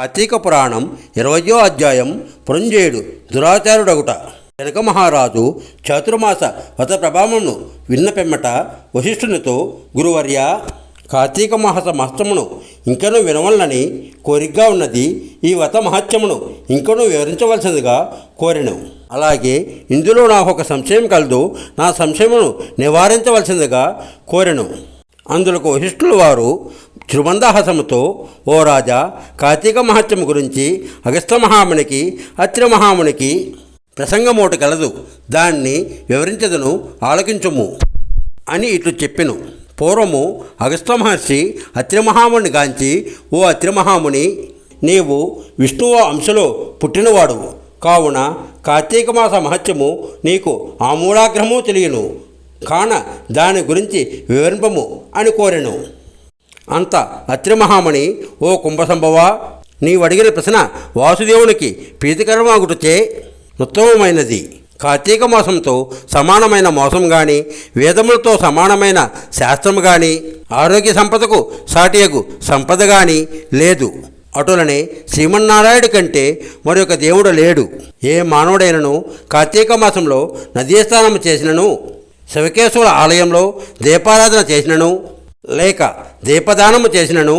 కార్తీక పురాణం ఇరవయో అధ్యాయం పురంజేయుడు దురాచారుడగుట. జనక మహారాజు చాతుర్మాస వ్రత ప్రభావమును విన్నపెమ్మట వశిష్ఠునితో గురువర్య కార్తీక మాస మహత్వమును ఇంకనూ వినవలనని కోరికగా ఉన్నది. ఈ వ్రత మహత్యమును ఇంకనూ వివరించవలసిందిగా కోరెను. అలాగే ఇందులో నాకు ఒక సంశయం కలదు. నా సంశయమును నివారించవలసిందిగా కోరెను. అందులకు వశిష్ఠుల వారు తిరుమందహాసముతో ఓ రాజా కార్తీక మహత్యం గురించి అగస్త మహామునికి అత్రి మహామునికి ప్రసంగమోటి కలదు. దాన్ని వివరించదును ఆలకించుము అని ఇట్లు చెప్పెను. పూర్వము అగస్త మహర్షి అత్రిమహాముని గాంచి ఓ అత్రి మహాముని నీవు విష్ణువు అంశలో పుట్టినవాడు. కావున కార్తీక మాస మహత్యము నీకు ఆమూలాగ్రహము తెలియను. కాన దాని గురించి వివరింపము అని కోరెను. అంత అత్రిమహామణి ఓ కుంభసంభవ నీవడిగిన ప్రశ్న వాసుదేవునికి ప్రీతికరమాగుటచే ఉత్తమమైనది. కార్తీక మాసంతో సమానమైన మోసం గాని వేదములతో సమానమైన శాస్త్రం గాని ఆరోగ్య సంపదకు సాటియగు సంపద గాని లేదు. అటులనే శ్రీమన్నారాయణ కంటే మరొక దేవుడు లేడు. ఏ మానవుడైనను కార్తీక మాసంలో నదీస్నానం చేసినను శివకేశ్వర ఆలయంలో దీపారాధన చేసినను లేక దీపదానము చేసినను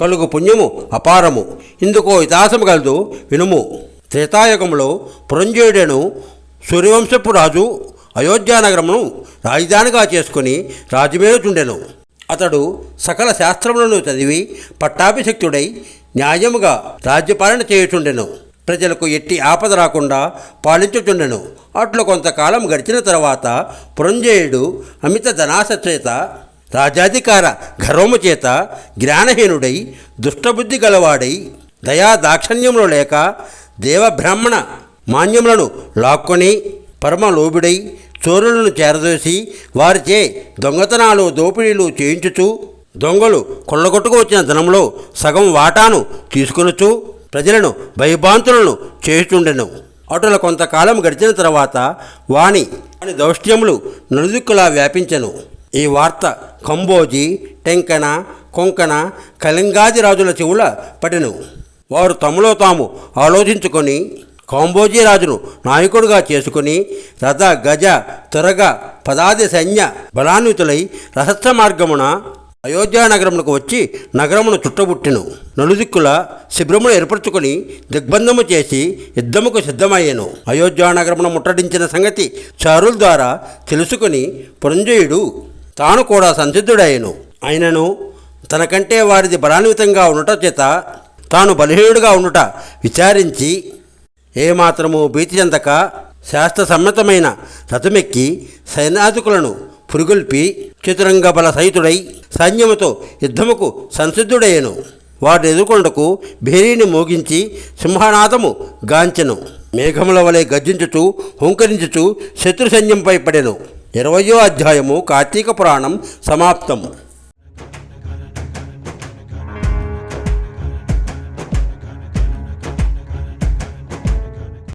కలుగు పుణ్యము అపారము. ఇందుకో ఇతిహాసము కలదు వినుము. త్రేతాయుగంలో పురంజేయుడను సూర్యవంశపు రాజు అయోధ్యానగరమును రాజధానిగా చేసుకుని రాజమేలుచుండెను అతడు సకల శాస్త్రములను చదివి పట్టాభిషక్తుడై న్యాయముగా రాజ్యపాలన చేయుచుండెను. ప్రజలకు ఎట్టి ఆపద రాకుండా పాలించుచుండెను. అట్లు కొంతకాలం గడిచిన తర్వాత పురంజేయుడు అమిత ధనాశ చేత రాజాధికార గర్వము చేత జ్ఞానహీనుడై దుష్టబుద్ధి గలవాడై దయా దాక్షణ్యములు లేక దేవబ్రాహ్మణ మాన్యములను లాక్కొని పరమలోబుడై చోరులను చేరదోసి వారిచే దొంగతనాలు దోపిడీలు చేయించుచు దొంగలు కొల్లగొట్టుకు వచ్చిన ధనంలో సగం వాటాను తీసుకొనుచు ప్రజలను భయభాంతులను చేయుచుండెను. అటుల కొంతకాలం గడిచిన తర్వాత వాణి వాని దౌష్ట్యములు నలుదిక్కులా వ్యాపించెను. ఈ వార్త కంబోజి టెంకణ కొంకణ కళింగాది రాజుల చెవుల పడెను వారు తమలో తాము ఆలోచించుకొని కాంబోజీ రాజును నాయకుడుగా చేసుకుని రథ గజ తురగ పదాది సైన్య బలాన్వితులై రహస్య మార్గమున అయోధ్యా నగరమునకు వచ్చి నగరమును చుట్టబుట్టెను. నలుదిక్కుల శిబిరమును ఏర్పరచుకొని దిగ్బంధము చేసి యుద్ధముకు సిద్ధమయ్యాను. అయోధ్యా నగరమును ముట్టడించిన సంగతి చారుల ద్వారా తెలుసుకుని పురంజయుడు తాను కూడా సంసిద్ధుడయ్యను అయినను తనకంటే వారిది బలాన్వితంగా ఉండట చేత తాను బలహీనుడుగా ఉండుట విచారించి ఏమాత్రము భీతి చెందక శాస్త్ర సమ్మతమైన రథమెక్కి సైనాధికులను పురుగొల్పి చతురంగ బల సహితుడై సైన్యముతో యుద్ధముకు సంసిద్ధుడయ్యను వారిని ఎదుర్కొండకు భేరీని మోగించి సింహనాదము గాంచెను. మేఘముల వలె గర్జించుచు హుంకరించుచు శత్రు సైన్యంపై పడెను. ఇరవయో అధ్యాయము కార్తీక పురాణం సమాప్తం